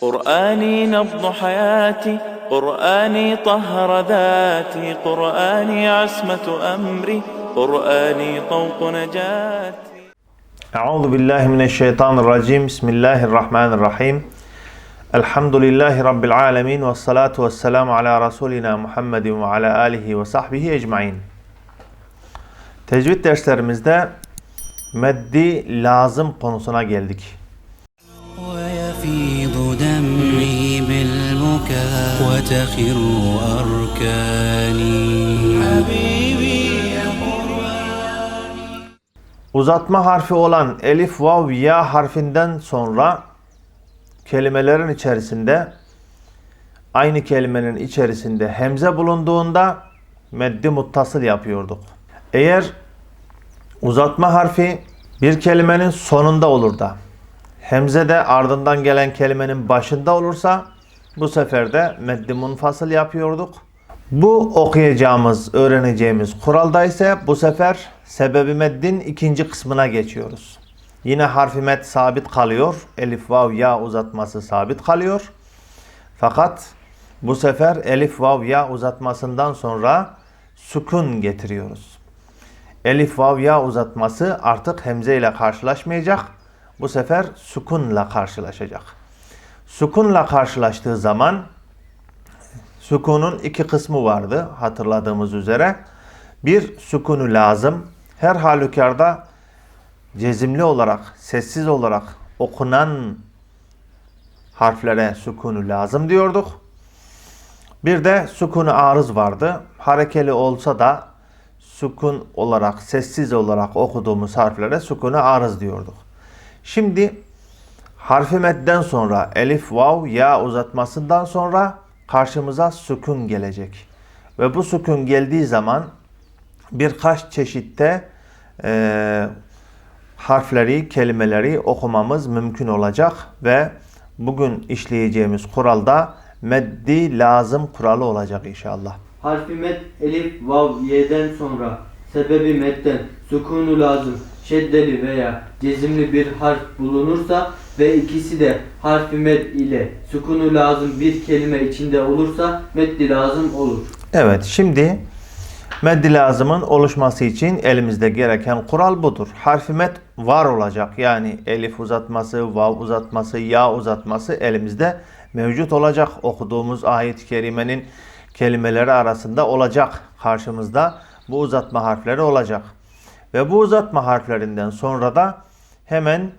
قرآني نبض حياتي قرآني طهر ذاتي قرآني عصمة أمري قرآني طوق نجاتي أعوذ بالله من الشيطان الرجيم بسم الله الرحمن الرحيم الحمد لله رب العالمين والصلاة والسلام على رسولنا ala alihi ve sahbihi ecmain. Tecvid derslerimizde meddi lazım konusuna geldik. ويفيض دمعي بالبكاء وتخر أركاني حبيبي يا Uzatma harfi olan elif, vav, ya harfinden sonra kelimelerin içerisinde aynı kelimenin içerisinde hemze bulunduğunda meddi muttasıl yapıyorduk. Eğer uzatma harfi bir kelimenin sonunda olur da hemze de ardından gelen kelimenin başında olursa bu sefer de meddi munfasıl yapıyorduk. Bu okuyacağımız, öğreneceğimiz kuralda ise bu sefer sebebi meddin ikinci kısmına geçiyoruz. Yine harfi med sabit kalıyor. Elif, vav, ya uzatması sabit kalıyor. Fakat bu sefer elif, vav, ya uzatmasından sonra sukun getiriyoruz. Elif, vav, ya uzatması artık hemze ile karşılaşmayacak. Bu sefer sukunla karşılaşacak. Sukunla karşılaştığı zaman Sükunun iki kısmı vardı hatırladığımız üzere. Bir sükunu lazım. Her halükarda cezimli olarak, sessiz olarak okunan harflere sükunu lazım diyorduk. Bir de sükunu arız vardı. Harekeli olsa da sükun olarak, sessiz olarak okuduğumuz harflere sükunu arız diyorduk. Şimdi harfi medden sonra elif, vav, ya uzatmasından sonra karşımıza sükun gelecek. Ve bu sükun geldiği zaman birkaç çeşitte e, harfleri, kelimeleri okumamız mümkün olacak ve bugün işleyeceğimiz kuralda meddi lazım kuralı olacak inşallah. Harfi med elif, vav, y'den sonra sebebi medden sukunu lazım, şeddeli veya cezimli bir harf bulunursa ve ikisi de harfi med ile sukunu lazım bir kelime içinde olursa meddi lazım olur. Evet şimdi meddi lazımın oluşması için elimizde gereken kural budur. Harfi med var olacak. Yani elif uzatması, vav uzatması, ya uzatması elimizde mevcut olacak. Okuduğumuz ayet-i kerimenin kelimeleri arasında olacak. Karşımızda bu uzatma harfleri olacak. Ve bu uzatma harflerinden sonra da hemen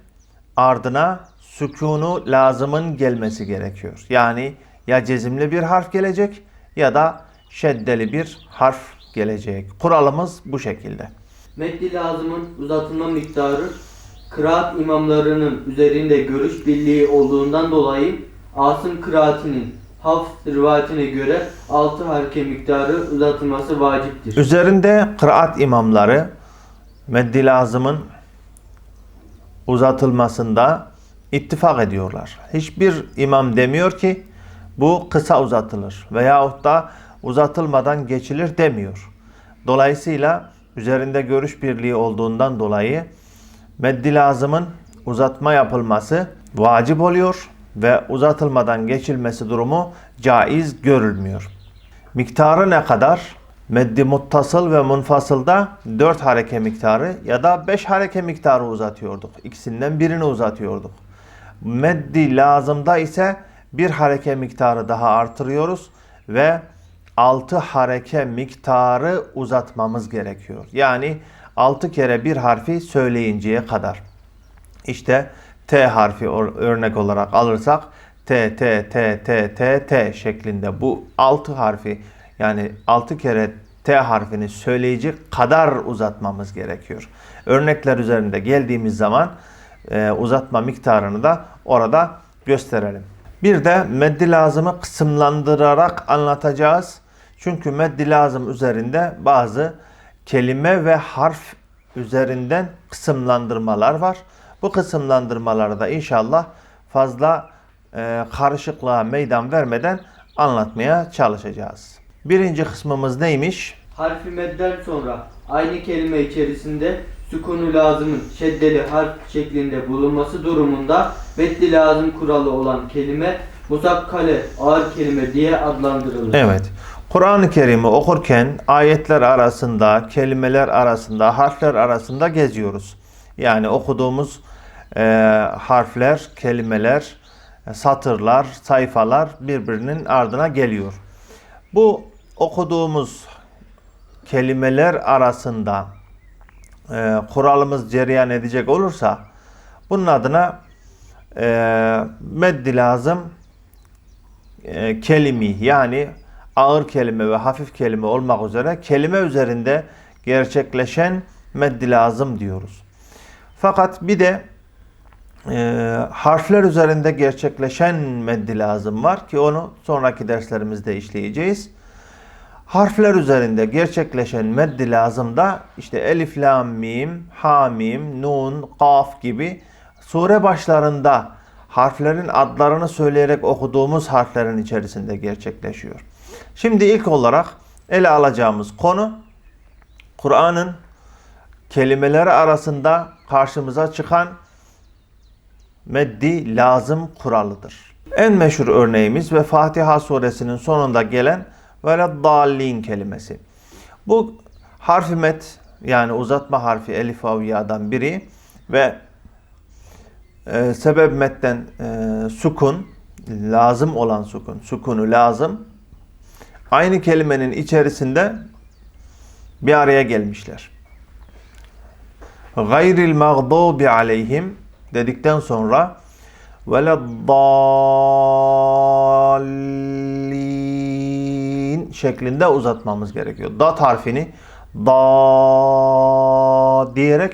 ardına sükunu lazımın gelmesi gerekiyor. Yani ya cezimli bir harf gelecek ya da şeddeli bir harf gelecek. Kuralımız bu şekilde. Meddi lazımın uzatılma miktarı kıraat imamlarının üzerinde görüş birliği olduğundan dolayı Asım kıraatinin Hafs rivayetine göre 6 hareke miktarı uzatılması vaciptir. Üzerinde kıraat imamları meddi lazımın uzatılmasında ittifak ediyorlar. Hiçbir imam demiyor ki bu kısa uzatılır veyahut da uzatılmadan geçilir demiyor. Dolayısıyla üzerinde görüş birliği olduğundan dolayı meddi lazımın uzatma yapılması vacip oluyor ve uzatılmadan geçilmesi durumu caiz görülmüyor. Miktarı ne kadar? Meddi muttasıl ve munfasılda 4 hareke miktarı ya da 5 hareke miktarı uzatıyorduk. İkisinden birini uzatıyorduk. Meddi lazımda ise bir hareke miktarı daha artırıyoruz ve 6 hareke miktarı uzatmamız gerekiyor. Yani 6 kere bir harfi söyleyinceye kadar. İşte T harfi örnek olarak alırsak T, T, T, T, T, T şeklinde bu 6 harfi yani 6 kere T harfini söyleyecek kadar uzatmamız gerekiyor. Örnekler üzerinde geldiğimiz zaman e, uzatma miktarını da orada gösterelim. Bir de meddi lazımı kısımlandırarak anlatacağız. Çünkü meddi lazım üzerinde bazı kelime ve harf üzerinden kısımlandırmalar var. Bu kısımlandırmaları da inşallah fazla e, karışıklığa meydan vermeden anlatmaya çalışacağız. Birinci kısmımız neymiş? Harfi medden sonra aynı kelime içerisinde sükunu lazımın şeddeli harf şeklinde bulunması durumunda meddi lazım kuralı olan kelime musakkale ağır kelime diye adlandırılır. Evet. Kur'an-ı Kerim'i okurken ayetler arasında, kelimeler arasında, harfler arasında geziyoruz. Yani okuduğumuz e, harfler, kelimeler, satırlar, sayfalar birbirinin ardına geliyor. Bu okuduğumuz kelimeler arasında e, kuralımız cereyan edecek olursa bunun adına e, meddi lazım e, kelimi yani ağır kelime ve hafif kelime olmak üzere kelime üzerinde gerçekleşen meddi lazım diyoruz. Fakat bir de e, harfler üzerinde gerçekleşen meddi lazım var ki onu sonraki derslerimizde işleyeceğiz. Harfler üzerinde gerçekleşen meddi lazım da işte elif, lam, mim, ha, mim, nun, kaf gibi sure başlarında harflerin adlarını söyleyerek okuduğumuz harflerin içerisinde gerçekleşiyor. Şimdi ilk olarak ele alacağımız konu Kur'an'ın kelimeleri arasında karşımıza çıkan meddi lazım kuralıdır. En meşhur örneğimiz ve Fatiha suresinin sonunda gelen ve dallin kelimesi. Bu harfi met yani uzatma harfi elif vav ya'dan biri ve e, sebep metten e, sukun lazım olan sukun sukunu lazım aynı kelimenin içerisinde bir araya gelmişler. Gayril mağdubi aleyhim dedikten sonra veleddallin şeklinde uzatmamız gerekiyor. Dat harfini da diyerek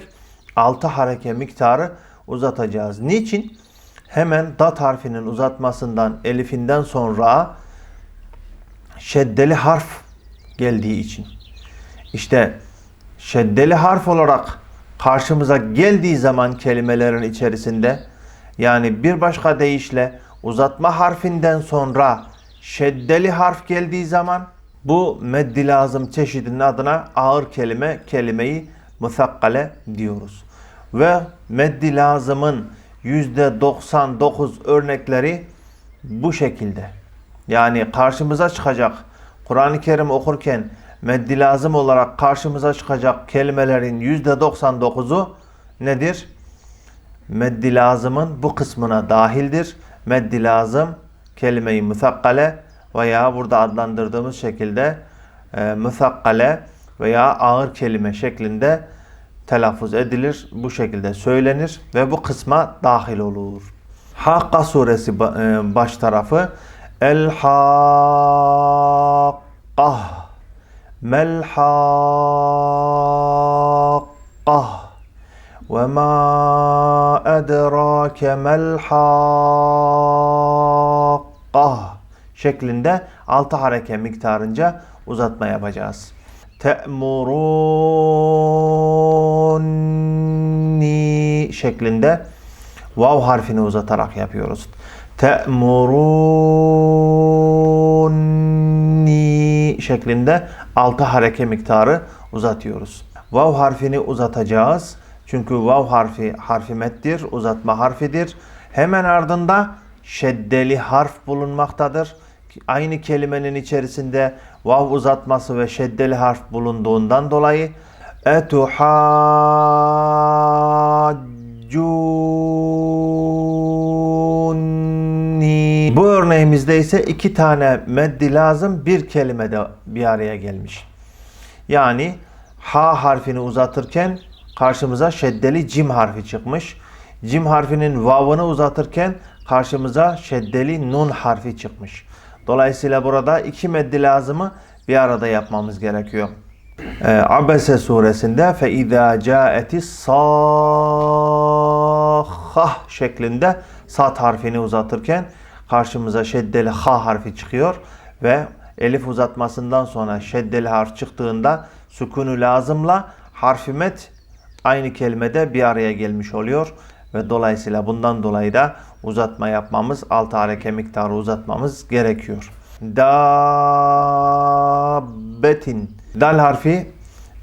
altı hareke miktarı uzatacağız. Niçin? Hemen dat harfinin uzatmasından elifinden sonra şeddeli harf geldiği için. İşte şeddeli harf olarak karşımıza geldiği zaman kelimelerin içerisinde yani bir başka deyişle uzatma harfinden sonra şeddeli harf geldiği zaman bu meddi lazım çeşidinin adına ağır kelime kelimeyi musakkale diyoruz. Ve meddi lazımın %99 örnekleri bu şekilde. Yani karşımıza çıkacak Kur'an-ı Kerim okurken meddi lazım olarak karşımıza çıkacak kelimelerin %99'u nedir? Meddi lazımın bu kısmına dahildir. Meddi lazım kelime-i müsakkale veya burada adlandırdığımız şekilde e, müsakkale veya ağır kelime şeklinde telaffuz edilir. Bu şekilde söylenir ve bu kısma dahil olur. Hakka suresi e, baş tarafı El Hakkah Mel Hakkah ve ma edrake mel Hakkah şeklinde altı hareke miktarınca uzatma yapacağız. Te'muruni şeklinde vav harfini uzatarak yapıyoruz. Te'muruni şeklinde altı hareke miktarı uzatıyoruz. Vav harfini uzatacağız. Çünkü vav harfi harfi mettir, uzatma harfidir. Hemen ardında şeddeli harf bulunmaktadır. Aynı kelimenin içerisinde vav uzatması ve şeddeli harf bulunduğundan dolayı etuhaccuni Bu örneğimizde ise iki tane meddi lazım bir kelimede bir araya gelmiş. Yani ha harfini uzatırken karşımıza şeddeli cim harfi çıkmış. Cim harfinin vavını uzatırken karşımıza şeddeli nun harfi çıkmış. Dolayısıyla burada iki meddi lazımı bir arada yapmamız gerekiyor. Ee, Abese suresinde fe izâ câetis sâhhah şeklinde sat harfini uzatırken karşımıza şeddeli ha harfi çıkıyor ve elif uzatmasından sonra şeddeli harf çıktığında sükunu lazımla harfi met aynı kelimede bir araya gelmiş oluyor ve dolayısıyla bundan dolayı da uzatma yapmamız, altı hareke miktarı uzatmamız gerekiyor. Dabbetin. Dal harfi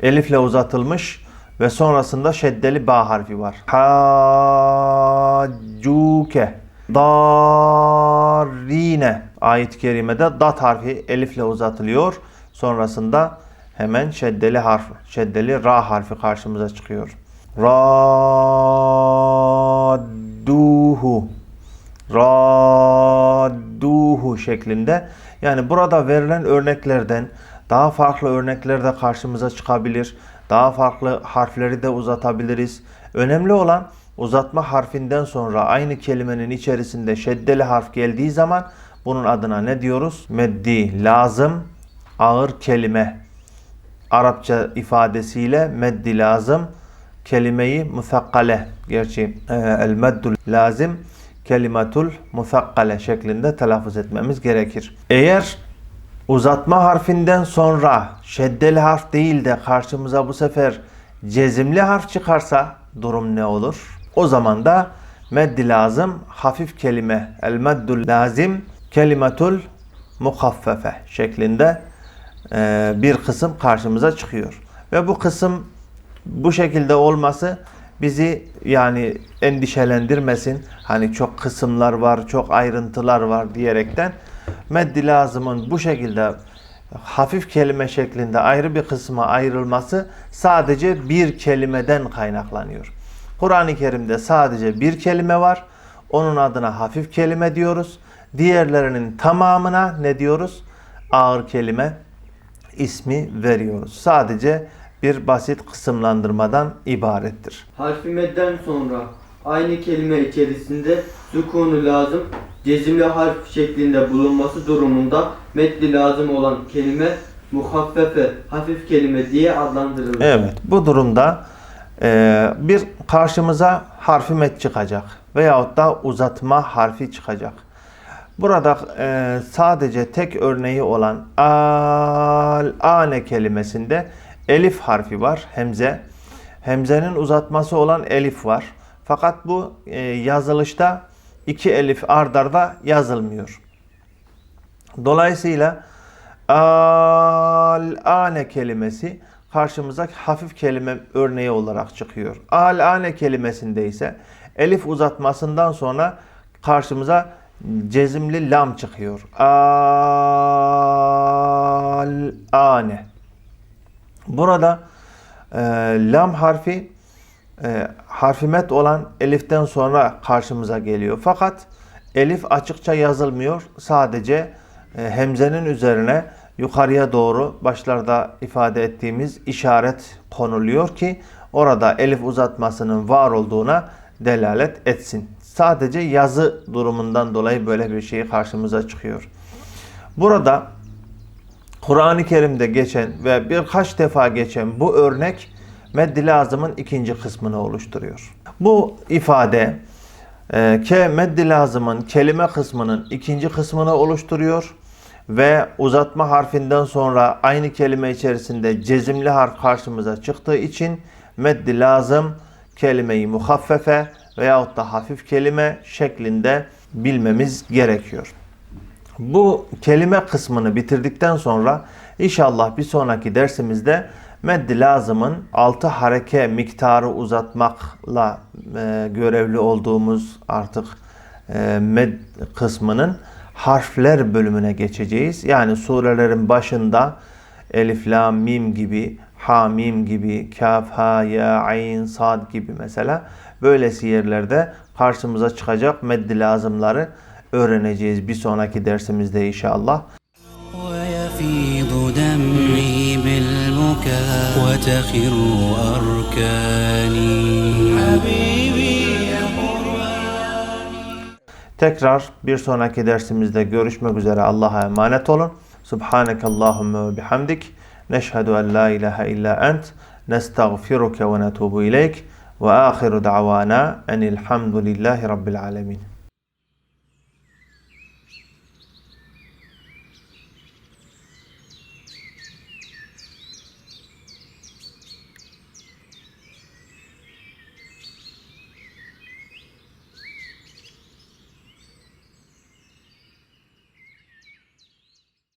elifle uzatılmış. ve sonrasında şeddeli ba harfi var. Haccuke darrine ayet-i kerimede dat harfi elifle uzatılıyor. Sonrasında hemen şeddeli harf, şeddeli ra harfi karşımıza çıkıyor. Radduhu şeklinde. Yani burada verilen örneklerden daha farklı örnekler de karşımıza çıkabilir. Daha farklı harfleri de uzatabiliriz. Önemli olan uzatma harfinden sonra aynı kelimenin içerisinde şeddeli harf geldiği zaman bunun adına ne diyoruz? Meddi, lazım, ağır kelime. Arapça ifadesiyle meddi lazım, kelimeyi musakkale. Gerçi e, el meddul lazım, kelimatul musakkale şeklinde telaffuz etmemiz gerekir. Eğer uzatma harfinden sonra şeddeli harf değil de karşımıza bu sefer cezimli harf çıkarsa durum ne olur? O zaman da meddi lazım hafif kelime el meddul lazim kelimatul mukaffefe şeklinde e, bir kısım karşımıza çıkıyor. Ve bu kısım bu şekilde olması bizi yani endişelendirmesin. Hani çok kısımlar var, çok ayrıntılar var diyerekten meddi lazımın bu şekilde hafif kelime şeklinde ayrı bir kısma ayrılması sadece bir kelimeden kaynaklanıyor. Kur'an-ı Kerim'de sadece bir kelime var. Onun adına hafif kelime diyoruz. Diğerlerinin tamamına ne diyoruz? Ağır kelime ismi veriyoruz. Sadece bir basit kısımlandırmadan ibarettir. Harfi medden sonra aynı kelime içerisinde sükunu lazım cezimli harf şeklinde bulunması durumunda meddi lazım olan kelime muhaffefe hafif kelime diye adlandırılır. Evet bu durumda e, bir karşımıza harfi met çıkacak veyahut da uzatma harfi çıkacak. Burada e, sadece tek örneği olan al ane kelimesinde elif harfi var hemze. Hemzenin uzatması olan elif var. Fakat bu e, yazılışta iki elif ardarda yazılmıyor. Dolayısıyla al-ane kelimesi karşımıza hafif kelime örneği olarak çıkıyor. Al-ane kelimesinde ise elif uzatmasından sonra karşımıza cezimli lam çıkıyor. Al-ane. Burada e, lam harfi e, harfimet olan eliften sonra karşımıza geliyor. Fakat elif açıkça yazılmıyor. Sadece e, hemzenin üzerine yukarıya doğru başlarda ifade ettiğimiz işaret konuluyor ki orada elif uzatmasının var olduğuna delalet etsin. Sadece yazı durumundan dolayı böyle bir şey karşımıza çıkıyor. Burada Kur'an-ı Kerim'de geçen ve birkaç defa geçen bu örnek meddi lazımın ikinci kısmını oluşturuyor. Bu ifade e, ke meddi lazımın kelime kısmının ikinci kısmını oluşturuyor ve uzatma harfinden sonra aynı kelime içerisinde cezimli harf karşımıza çıktığı için meddi lazım kelimeyi muhaffefe veyahut da hafif kelime şeklinde bilmemiz gerekiyor. Bu kelime kısmını bitirdikten sonra inşallah bir sonraki dersimizde meddi lazımın altı hareke miktarı uzatmakla e, görevli olduğumuz artık e, med kısmının harfler bölümüne geçeceğiz. Yani surelerin başında elif, lam, mim gibi, ha, mim gibi, kaf, ha, ya, ayn, sad gibi mesela böylesi yerlerde karşımıza çıkacak meddi lazımları öğreneceğiz bir sonraki dersimizde inşallah. Tekrar bir sonraki dersimizde görüşmek üzere. Allah'a emanet olun. Subhaneke Allahümme ve bihamdik. Neşhedü en la ilahe illa ent. Nestağfiruke ve netubu ileyk. Ve ahiru da'vana enilhamdülillahi rabbil alemin.